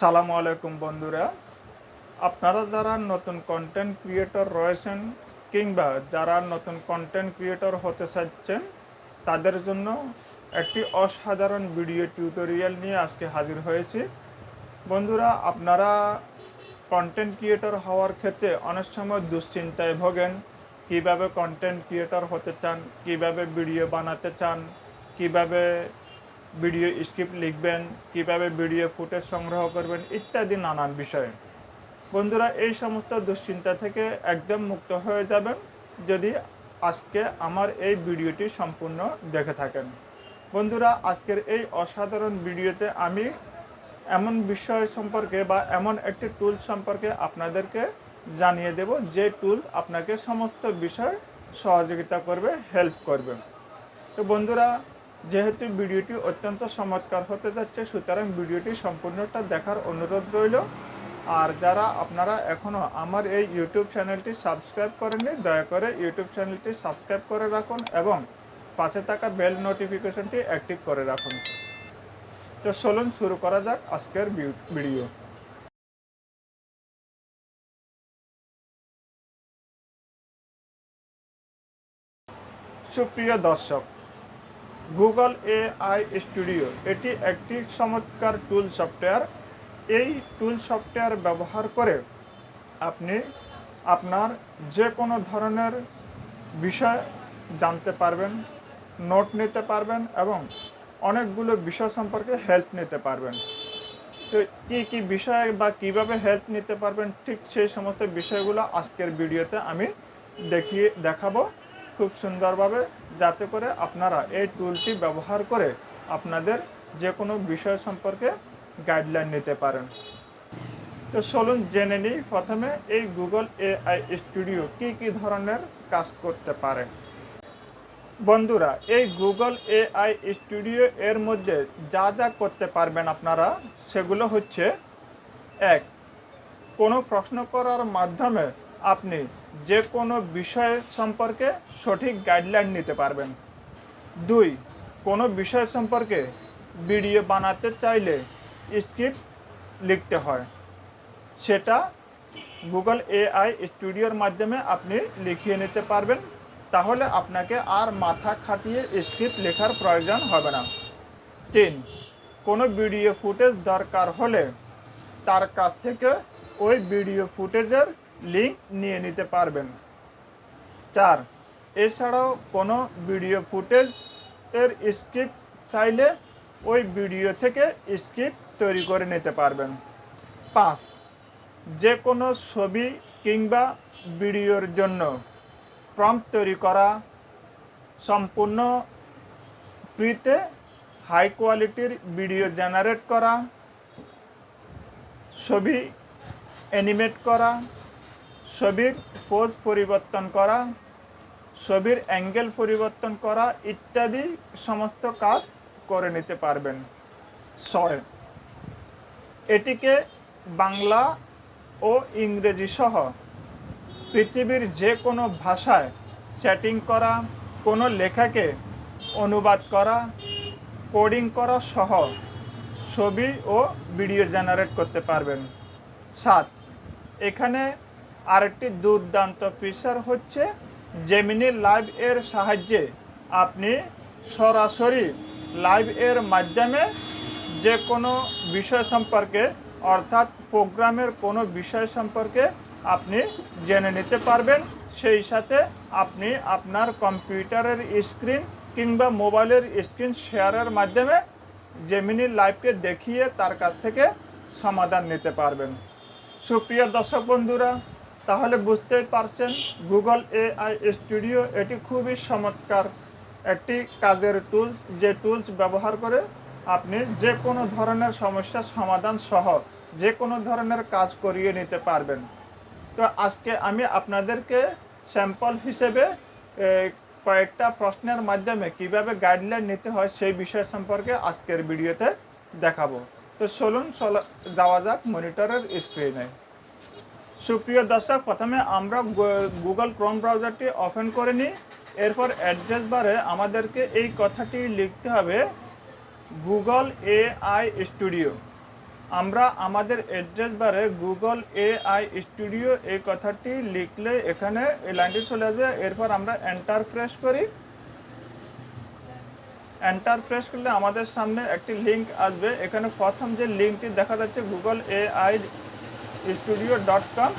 সালামু আলাইকুম বন্ধুরা। আপনারা যারা নতুন কন্টেন্ট ক্রিয়েটর রয়েছেন কিংবা যারা নতুন কন্টেন্ট ক্রিয়েটর হতে চাচ্ছেন, তাদের জন্য একটি অসাধারণ ভিডিও টিউটোরিয়াল নিয়ে আজকে হাজির হয়েছি। বন্ধুরা, আপনারা কন্টেন্ট ক্রিয়েটর হওয়ার ক্ষেত্রে অনেক সময় দুশ্চিন্তায় ভোগেন। কীভাবে কন্টেন্ট ক্রিয়েটর হতে চান, কীভাবে ভিডিও বানাতে চান, কীভাবে ভিডিও স্ক্রিপ্ট লিখবেন, কীভাবে ভিডিও ফুটেজ সংগ্রহ করবেন, ইত্যাদি নানান বিষয়ে। বন্ধুরা, এই সমস্ত দুশ্চিন্তা থেকে একদম মুক্ত হয়ে যাবেন যদি আজকে আমার এই ভিডিওটি সম্পূর্ণ দেখে থাকেন। বন্ধুরা, আজকের এই অসাধারণ ভিডিওতে আমি এমন বিষয় সম্পর্কে বা এমন একটি টুল সম্পর্কে আপনাদেরকে জানিয়ে দেব, যে টুল আপনাকে সমস্ত বিষয় সহযোগিতা করবে হেল্প করবে। তো বন্ধুরা যেহেতু ভিডিওটি অত্যন্ত চমৎকার হতে যাচ্ছে, সুতরাং ভিডিওটি সম্পূর্ণটা দেখার অনুরোধ রইল। আর যারা আপনারা এখনও আমার এই ইউটিউব চ্যানেলটি সাবস্ক্রাইব করেননি, দয়া করে ইউটিউব চ্যানেলটি সাবস্ক্রাইব করে রাখুন এবং পাশে থাকা বেল নোটিফিকেশনটি অ্যাক্টিভ করে রাখুন। তো চলুন শুরু করা যাক আজকের ভিডিও। সুপ্রিয় দর্শক গুগল এআই স্টুডিও, এটি একটি চমৎকার টুল সফটওয়্যার। এই টুল সফটওয়্যার ব্যবহার করে আপনি আপনার যে কোনো ধরনের বিষয় জানতে পারবেন, নোট নিতে পারবেন এবং অনেকগুলো বিষয় সম্পর্কে হেল্প নিতে পারবেন। তো কী কী বিষয় বা কীভাবে হেল্প নিতে পারবেন, ঠিক সেই সমস্ত বিষয়গুলো আজকের ভিডিওতে আমি দেখিয়ে দেখাবো। খুব সুন্দরভাবে যাতে করে আপনারা এই টুলটি ব্যবহার করে আপনাদের যে কোনো বিষয় সম্পর্কে গাইডলাইন নিতে পারেন। তো চলুন জেনে নিই প্রথমে এই গুগল এআই স্টুডিও কী কী ধরনের কাজ করতে পারে। বন্ধুরা, এই গুগল এআই স্টুডিও এর মধ্যে যা যা করতে পারবেন আপনারা, সেগুলো হচ্ছে এক, কোনো প্রশ্ন করার মাধ্যমে আপনি যে কোনো বিষয় সম্পর্কে সঠিক গাইডলাইন নিতে পারবেন। দুই, কোনো বিষয় সম্পর্কে ভিডিও বানাতে চাইলে স্ক্রিপ্ট লিখতে হয়। সেটা গুগল এআই স্টুডিওর মাধ্যমে আপনি লিখিয়ে নিতে পারবেন। তাহলে আপনাকে আর মাথা খাটিয়ে স্ক্রিপ্ট লেখার প্রয়োজন হবে না। তিন, কোনো ভিডিও ফুটেজ দরকার হলে তার কাছ থেকে ওই ভিডিও ফুটেজের লিঙ্ক নিয়ে নিতে পারবেন। চার, এছাড়াও কোনো ভিডিও ফুটেজ এর স্ক্রিপ্ট চাইলে ওই ভিডিও থেকে স্ক্রিপ্ট তৈরি করে নিতে পারবেন। পাঁচ যে কোনো ছবি কিংবা ভিডিওর জন্য প্রম্পট তৈরি করা সম্পূর্ণ ফ্রিতে হাই কোয়ালিটির ভিডিও জেনারেট করা, ছবি অ্যানিমেট করা ছবির পোজ পরিবর্তন করা, ছবির অ্যাঙ্গেল পরিবর্তন করা ইত্যাদি সমস্ত কাজ করে নিতে পারবেন। ছয়। এটিকে বাংলা ও ইংরেজি সহ পৃথিবীর যে কোনো ভাষায় চ্যাটিং করা, কোনো লেখাকে অনুবাদ করা, কোডিং করা সহ ছবি ও ভিডিও জেনারেট করতে পারবেন। সাত। এখানে আরেকটি দুর্দান্ত ফিচার হচ্ছে জেমিনি লাইভ এর সাহায্যে। আপনি সরাসরি লাইভ এর মাধ্যমে যে কোনো বিষয় সম্পর্কে, অর্থাৎ প্রোগ্রামের কোনো বিষয় সম্পর্কে আপনি জেনে নিতে পারবেন। সেই সাথে আপনি আপনার কম্পিউটারের স্ক্রিন কিংবা মোবাইলের স্ক্রিন শেয়ারের মাধ্যমে জেমিনি লাইভকে দেখিয়ে তার কাছ থেকে সমাধান নিতে পারবেন। সুপ্রিয় দর্শক বন্ধুরা তাহলে বুঝতেই পারছেন গুগল এআই স্টুডিও এটি খুবই চমৎকার একটি কাজের টুলস যে টুলস ব্যবহার করে আপনি যে কোনো ধরনের সমস্যার সমাধান সহ যে কোনো ধরনের কাজ করিয়ে নিতে পারবেন। তো আজকে আমি আপনাদেরকে স্যাম্পল হিসেবে কয়েকটা প্রশ্নের মাধ্যমে কীভাবে গাইডলাইন নিতে হয় সেই বিষয় সম্পর্কে আজকের ভিডিওতে দেখাবো। তো চলুন, চলা যাওয়া যাক মনিটরের স্ক্রিনে সুপ্রিয় দর্শক, প্রথমে আমরা গুগল ক্রোম ব্রাউজারটি ওপেন করে নিই। এরপর অ্যাড্রেস বারে আমাদেরকে এই কথাটি লিখতে হবে, গুগল এআই স্টুডিও। আমরা আমাদের অ্যাড্রেস বারে গুগল এআই স্টুডিও এই কথাটি লিখলে এখানে এই লাইনটি চলে আসবে। এরপর আমরা এন্টার প্রেস করি। এন্টার প্রেস করলে আমাদের সামনে একটি লিঙ্ক আসবে। এখানে প্রথম যে লিঙ্কটি দেখা যাচ্ছে, Google AI studio dot com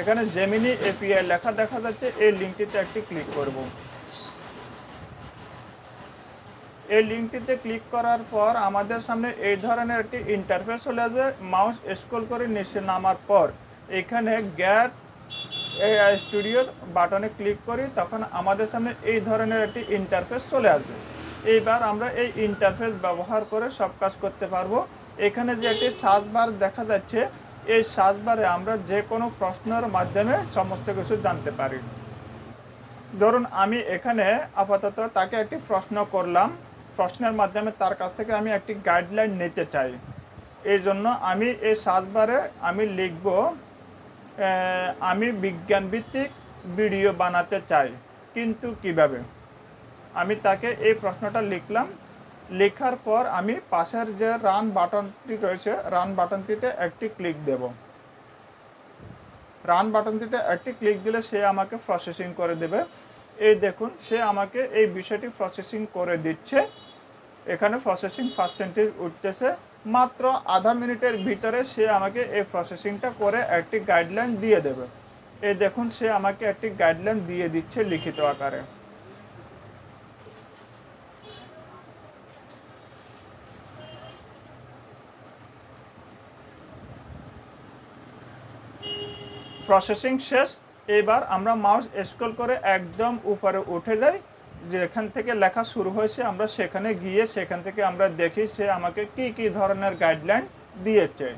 এখানে জেমিনি এপিআই লেখা দেখা যাচ্ছে, এই লিঙ্কটিতে একটি ক্লিক করব। এই লিঙ্কটিতে ক্লিক করার পর আমাদের সামনে এই ধরনের একটি ইন্টারফেস চলে আসবে মাউস স্ক্রল করে নিচে নামার পর এখানে গ্যাট এআই স্টুডিওর বাটনে ক্লিক করি, তখন আমাদের সামনে এই ধরনের একটি ইন্টারফেস চলে আসবে। এইবার আমরা এই ইন্টারফেস ব্যবহার করে সব কাজ করতে পারব। এখানে যে একটি সার্চ বার দেখা যাচ্ছে এই সার্চ বারে আমরা যে কোনো প্রশ্নের মাধ্যমে সমস্ত কিছু জানতে পারি। ধরুন, আমি এখানে আপাতত তাকে একটি প্রশ্ন করলাম। প্রশ্নের মাধ্যমে তার কাছ থেকে আমি একটি গাইডলাইন নিতে চাই। এই জন্য আমি এই সার্চ বারে আমি লিখব আমি বিজ্ঞানভিত্তিক ভিডিও বানাতে চাই। কিন্তু কীভাবে? আমি তাকে এই প্রশ্নটা লিখলাম। লেখার পর আমি পাশের যে রান বাটনটি রয়েছে রান বাটনটিতে একটি ক্লিক দেব। রান বাটনটিতে একটি ক্লিক দিলে সে আমাকে প্রসেসিং করে দেবে। এই দেখুন, সে আমাকে এই বিষয়টি প্রসেসিং করে দিচ্ছে। এখানে প্রসেসিং পার্সেন্টেজ উঠতেছে। মাত্র আধা মিনিটের ভিতরে সে আমাকে এই প্রসেসিংটা করে একটি গাইডলাইন দিয়ে দেবে। এই দেখুন, সে আমাকে একটি গাইডলাইন দিয়ে দিচ্ছে লিখিত আকারে। প্রসেসিং শেষ। এবার আমরা মাউস স্ক্রল করে একদম উপরে উঠে যাই। যেখান থেকে লেখা শুরু হয়েছে, আমরা সেখানে গিয়ে সেখান থেকে আমরা দেখি সে আমাকে কি কি ধরনের গাইডলাইন দিয়েছে।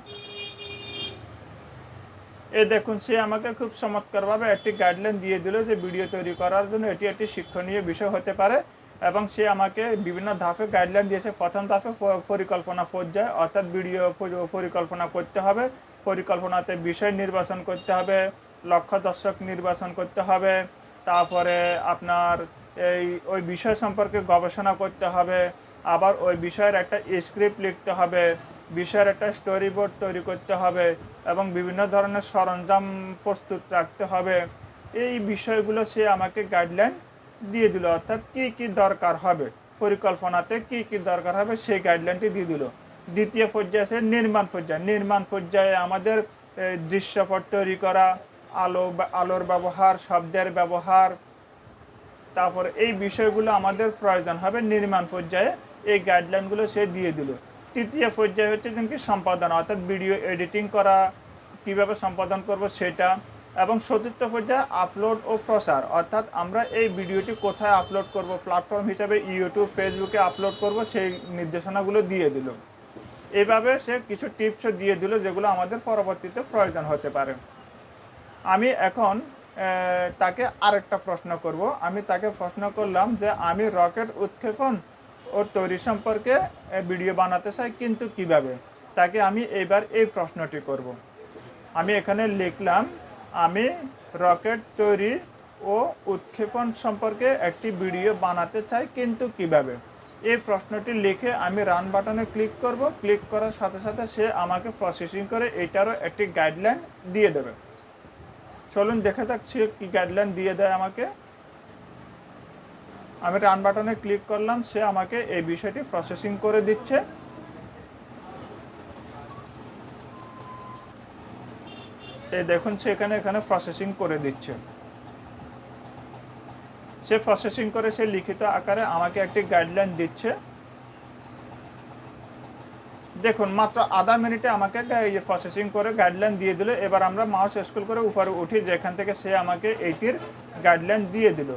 এ দেখুন, সে আমাকে খুব চমৎকারভাবে একটি গাইডলাইন দিয়ে দিল যে ভিডিও তৈরি করার জন্য এটি একটি শিক্ষণীয় বিষয় হতে পারে এবং সে আমাকে বিভিন্ন ধাপে গাইডলাইন দিয়েছে। প্রথম ধাপে পরিকল্পনা পর্যায়ে, অর্থাৎ ভিডিও পরিকল্পনা করতে হবে। পরিকল্পনাতে বিষয় নির্বাচন করতে হবে, লক্ষ্য দর্শক নির্বাচন করতে হবে, তারপরে আপনার এই, ওই বিষয় সম্পর্কে গবেষণা করতে হবে, আবার ওই বিষয়ের একটা স্ক্রিপ্ট লিখতে হবে, বিষয়ের একটা স্টোরি বোর্ড তৈরি করতে হবে এবং বিভিন্ন ধরনের সরঞ্জাম প্রস্তুত রাখতে হবে। এই বিষয়গুলো সে আমাকে গাইডলাইন দিয়ে দিল, অর্থাৎ কি কি দরকার হবে, পরিকল্পনাতে কি কি দরকার হবে সেই গাইডলাইনটি দিয়ে দিল। দ্বিতীয় পর্যায়ে আছে নির্মাণ পর্যায়ে। নির্মাণ পর্যায়ে আমাদের দৃশ্যপট তৈরি করা, আলো আলোর ব্যবহার, শব্দের ব্যবহার, তারপর এই বিষয়গুলো আমাদের প্রয়োজন হবে নির্মাণ পর্যায়ে। এই গাইডলাইনগুলো সে দিয়ে দিল। তৃতীয় পর্যায়ে হচ্ছে যেমন কি সম্পাদনা, অর্থাৎ ভিডিও এডিটিং করা, কীভাবে সম্পাদন করব সেটা, এবং চতুর্থ পর্যায়ে আপলোড ও প্রসার অর্থাৎ আমরা এই ভিডিওটি কোথায় আপলোড করব প্ল্যাটফর্ম হিসাবে ইউটিউব ফেসবুকে আপলোড করব সেই নির্দেশনাগুলো দিয়ে দিল। এইভাবে সে কিছু টিপসও দিয়ে দিল যেগুলো আমাদের পরবর্তীতে প্রয়োজন হতে পারে। আমি এখন তাকে আরেকটা প্রশ্ন করব। আমি তাকে প্রশ্ন করলাম যে, আমি রকেট উৎক্ষেপণ ও তৈরি সম্পর্কে ভিডিও বানাতে চাই কিন্তু কীভাবে? তাকে আমি এইবার এই প্রশ্নটি করব। আমি এখানে লিখলাম, আমি রকেট তৈরি ও উৎক্ষেপণ সম্পর্কে একটি ভিডিও বানাতে চাই কিন্তু কীভাবে? এই প্রশ্নটি লিখে আমি রান বাটনে ক্লিক করব। ক্লিক করার সাথে সাথে সে আমাকে প্রসেসিং করে এটারও একটি গাইডলাইন দিয়ে দেবে। চলুন দেখে থাকছি কি গাইডলাইন দিয়ে দেয় আমাকে। আমি রান বাটনে ক্লিক করলাম, সে আমাকে এই বিষয়টি প্রসেসিং করে দিচ্ছে। এই দেখুন, সে এখানে এখানে প্রসেসিং করে দিচ্ছে। সে প্রসেসিং করে, সে লিখিত আকারে আমাকে একটি গাইডলাইন দিচ্ছে। দেখুন, মাত্র আধা মিনিটে আমাকে প্রসেসিং করে গাইডলাইন দিয়ে দিল। এবার আমরা মাউস স্কুল করে উপরে উঠি, যেখান থেকে সে আমাকে এইটির গাইডলাইন দিয়ে দিল।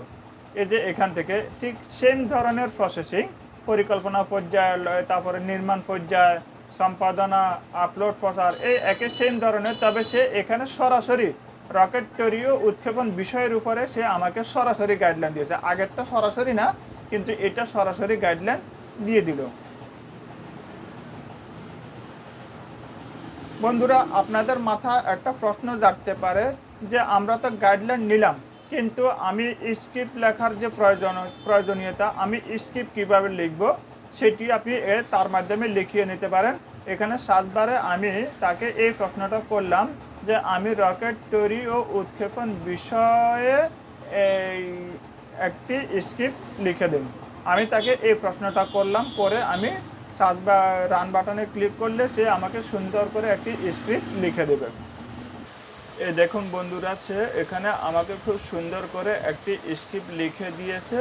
এই যে এখান থেকে ঠিক সেম ধরনের প্রসেসিং পরিকল্পনা পর্যায়ে তারপরে নির্মাণ পর্যায়ে, সম্পাদনা আপলোড প্রচার এই একই সেম ধরনের, তবে সে এখানে সরাসরি রকেট তৈরি ও উৎক্ষেপণ বিষয়ের উপরে সে আমাকে সরাসরি গাইডলাইন দিয়েছে। আগেরটা সরাসরি না, কিন্তু এটা সরাসরি গাইডলাইন দিয়ে দিল। বন্ধুরা, আপনাদের মাথায় একটা প্রশ্ন জাগতে পারে যে আমরা তো গাইডলাইন নিলাম, কিন্তু আমি স্ক্রিপ্ট লেখার যে প্রয়োজন, প্রয়োজনীয়তা, আমি স্ক্রিপ্ট কীভাবে লিখব, সেটি আপনি এ তার মাধ্যমে লিখিয়ে নিতে পারেন। এখানে সাতবারে আমি তাকে এই প্রশ্নটা করলাম যে আমি রকেট তৈরি ও উৎক্ষেপণ বিষয়ে এই একটি স্ক্রিপ্ট লিখে দিন আমি তাকে এই প্রশ্নটা করলাম, করে আমি সাতবার রান বাটনে ক্লিক করলে সে আমাকে সুন্দর করে একটি স্ক্রিপ্ট লিখে দেবে। এ দেখুন বন্ধুরা, সে এখানে আমাকে খুব সুন্দর করে একটি স্ক্রিপ্ট লিখে দিয়েছে।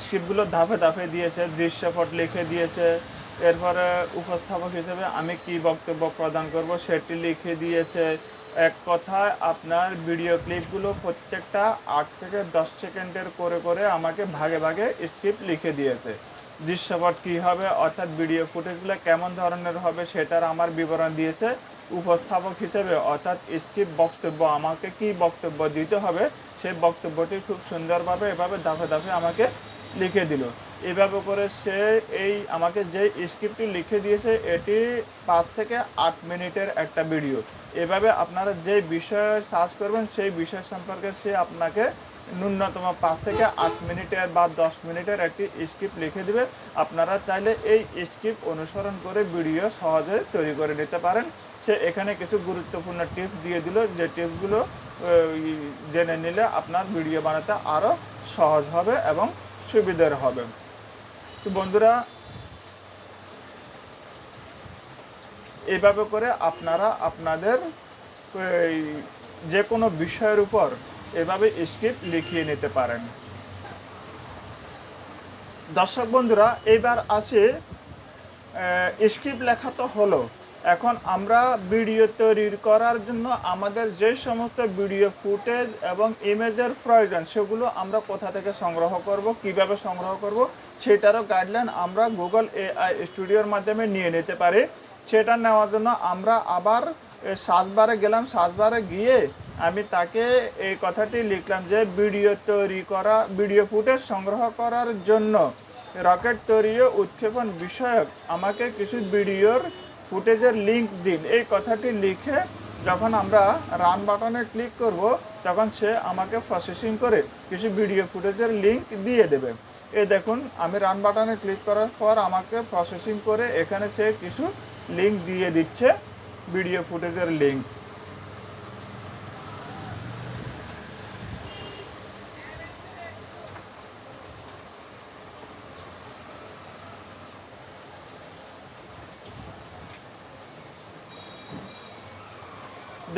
স্ক্রিপ্টগুলো ধাপে ধাপে দিয়েছে, দৃশ্যপট লিখে দিয়েছে। এরপরে উপস্থাপক হিসেবে আমি কি বক্তব্য প্রদান করব সেটি লিখে দিয়েছে। এক কথায় আপনার ভিডিও ক্লিপগুলো প্রত্যেকটা আট থেকে দশ সেকেন্ডের করে করে আমাকে ভাগে ভাগে স্ক্রিপ্ট লিখে দিয়েছে। দৃশ্যপট কী হবে, অর্থাৎ ভিডিও ফুটেজগুলো কেমন ধরনের হবে সেটার আমার বিবরণ দিয়েছে উপস্থাপক হিসেবে, অর্থাৎ স্ক্রিপ্ট বক্তব্য, আমাকে কি বক্তব্য দিতে হবে সেই বক্তব্যটি খুব সুন্দরভাবে এভাবে দাফে দাফে আমাকে লিখে দিল। এভাবে করে সে এই আমাকে যে স্ক্রিপ্টটি লিখে দিয়েছে, এটি পাঁচ থেকে আট মিনিটের একটা ভিডিও এভাবে আপনারা যে বিষয়ে সার্চ করবেন, সেই বিষয় সম্পর্কে সে আপনাকে ন্যূনতম পাঁচ থেকে আট মিনিটের বা দশ মিনিটের একটি স্ক্রিপ্ট লিখে দিবে। আপনারা চাইলে এই স্ক্রিপ্ট অনুসরণ করে ভিডিও সহজে তৈরি করে নিতে পারেন। সে এখানে কিছু গুরুত্বপূর্ণ টিপস দিয়ে দিল। যে টিপসগুলো জেনে নিলে আপনার ভিডিও বানাতে আরও সহজ হবে এবং সুবিধার হবে। তো বন্ধুরা এইভাবে করে আপনারা আপনাদের যে কোনো বিষয়ের উপর এভাবে স্ক্রিপ্ট লিখিয়ে নিতে পারেন। দর্শক বন্ধুরা, এইবার আসে স্ক্রিপ্ট লেখা তো হলো। এখন আমরা ভিডিও তৈরি করার জন্য আমাদের যে সমস্ত ভিডিও ফুটেজ এবং ইমেজের প্রয়োজন, সেগুলো আমরা কোথা থেকে সংগ্রহ করব, কীভাবে সংগ্রহ করব, সেটারও গাইডলাইন আমরা গুগল এআই স্টুডিওর মাধ্যমে নিয়ে নিতে পারি। সেটা নেওয়ার জন্য আমরা আবার এ, সাতবারে গেলাম সাতবারে গিয়ে আমি তাকে এই কথাটি লিখলাম যে ভিডিও তৈরি করা ভিডিও ফুটেজ সংগ্রহ করার জন্য রকেট তৈরি ও উৎক্ষেপণ বিষয়ক আমাকে কিছু ভিডিওর ফুটেজের লিঙ্ক দিন। এই কথাটি লিখে যখন আমরা রান বাটনে ক্লিক করব তখন সে আমাকে প্রসেসিং করে কিছু ভিডিও ফুটেজের লিঙ্ক দিয়ে দেবে। এ দেখুন আমি রান বাটনে ক্লিক করার পর আমাকে প্রসেসিং করে এখানে সে কিছু লিংক দিয়ে দিচ্ছে ভিডিও ফুটেজের লিঙ্ক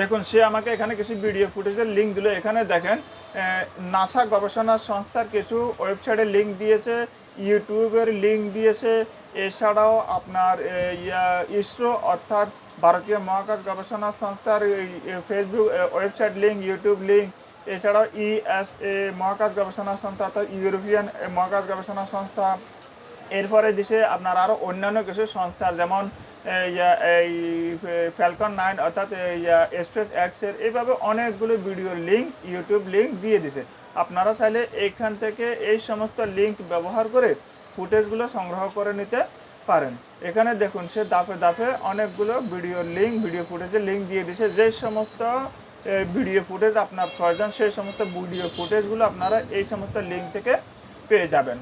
দেখুন, সে আমাকে এখানে কিছু ভিডিও ফুটেজের লিঙ্ক দিল। এখানে দেখেন নাসা গবেষণা সংস্থার কিছু ওয়েবসাইটের লিঙ্ক দিয়েছে ইউটিউবের লিঙ্ক দিয়েছে এছাড়াও আপনার ইসরো অর্থাৎ ভারতীয় মহাকাশ গবেষণা সংস্থার Facebook website link YouTube link এছাড়াও ইএসএ মহাকাশ গবেষণা সংস্থা অর্থাৎ ইউরোপিয়ান মহাকাশ গবেষণা সংস্থা। এরপরে দিছে আপনার আরও অন্যান্য কিছু সংস্থা যেমন এই, এই ফ্যালকন নাইন অর্থাৎ স্পেস এক্সের এইভাবে অনেকগুলো ভিডিও লিঙ্ক ইউটিউব লিঙ্ক দিয়ে দিছে। আপনারা চাইলে এইখান থেকে এই সমস্ত লিঙ্ক ব্যবহার করে ফুটেজগুলো সংগ্রহ করে নিতে পারেন। এখানে দেখুন, সে দাফে দাফে অনেকগুলো ভিডিও লিঙ্ক ভিডিও ফুটেজের লিঙ্ক দিয়ে দিছে যে সমস্ত ভিডিও ফুটেজ আপনার প্রয়োজন, সেই সমস্ত ভিডিও ফুটেজগুলো আপনারা এই সমস্ত লিঙ্ক থেকে পেয়ে যাবেন।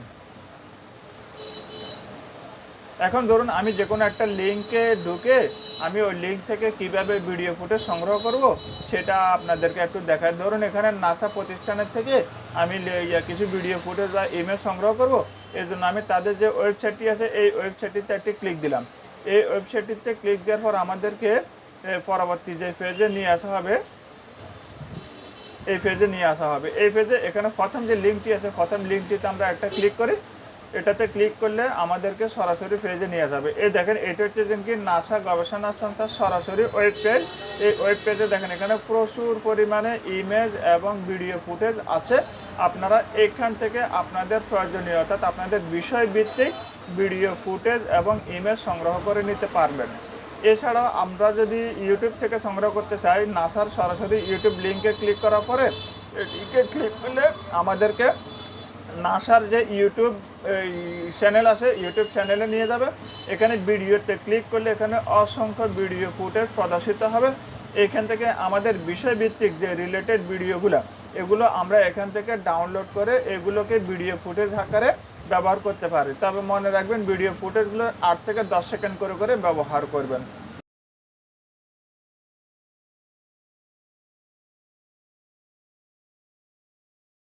এখন ধরুন, আমি যে কোনো একটা লিঙ্কে ঢুকে আমি ওই লিঙ্ক থেকে কীভাবে ভিডিও ফুটেজ সংগ্রহ করব, সেটা আপনাদেরকে একটু দেখাই। ধরুন, এখানে নাসা প্রতিষ্ঠানের থেকে আমি লে- কিছু ভিডিও ফুটেজ বা ইমেজ সংগ্রহ করব। এর জন্য আমি তাদের যে ওয়েবসাইটটি আছে, এই ওয়েবসাইটটিতে একটি ক্লিক দিলাম। এই ওয়েবসাইটটিতে ক্লিক দেওয়ার পর আমাদেরকে পরবর্তী যে পেজে নিয়ে আসা হবে, এই পেজে নিয়ে আসা হবে। এই পেজে এখানে প্রথম যে লিঙ্কটি আছে, প্রথম লিঙ্কটিতে আমরা একটা ক্লিক করি। এটাতে ক্লিক করলে আমাদেরকে সরাসরি পেজে নিয়ে যাবে। এই দেখেন, এটা হচ্ছে কি নাসা গবেষণা সংস্থার সরাসরি ওয়েব পেজ এই ওয়েব পেজে দেখেন, এখানে প্রচুর পরিমাণে ইমেজ এবং ভিডিও ফুটেজ আছে। আপনারা এখান থেকে আপনাদের প্রয়োজনীয়, অর্থাৎ আপনাদের বিষয় ভিত্তিক ভিডিও ফুটেজ এবং ইমেজ সংগ্রহ করে নিতে পারবেন। এছাড়াও আমরা যদি ইউটিউব থেকে সংগ্রহ করতে চাই, নাসার সরাসরি ইউটিউব লিঙ্কে ক্লিক করার পরে এটিকে ক্লিক করলে আমাদেরকে নাসার যে ইউটিউব চ্যানেল আছে, ইউটিউব চ্যানেলে নিয়ে যাবে। এখানে ভিডিওতে ক্লিক করলে এখানে অসংখ্য ভিডিও ফুটেজ প্রদর্শিত হবে। এখান থেকে আমাদের বিষয়ভিত্তিক যে রিলেটেড ভিডিওগুলো এগুলো আমরা এখান থেকে ডাউনলোড করে এগুলোকে ভিডিও ফুটেজ আকারে ব্যবহার করতে পারি। তবে মনে রাখবেন ভিডিও ফুটেজগুলো আট থেকে দশ সেকেন্ড করে করে ব্যবহার করবেন।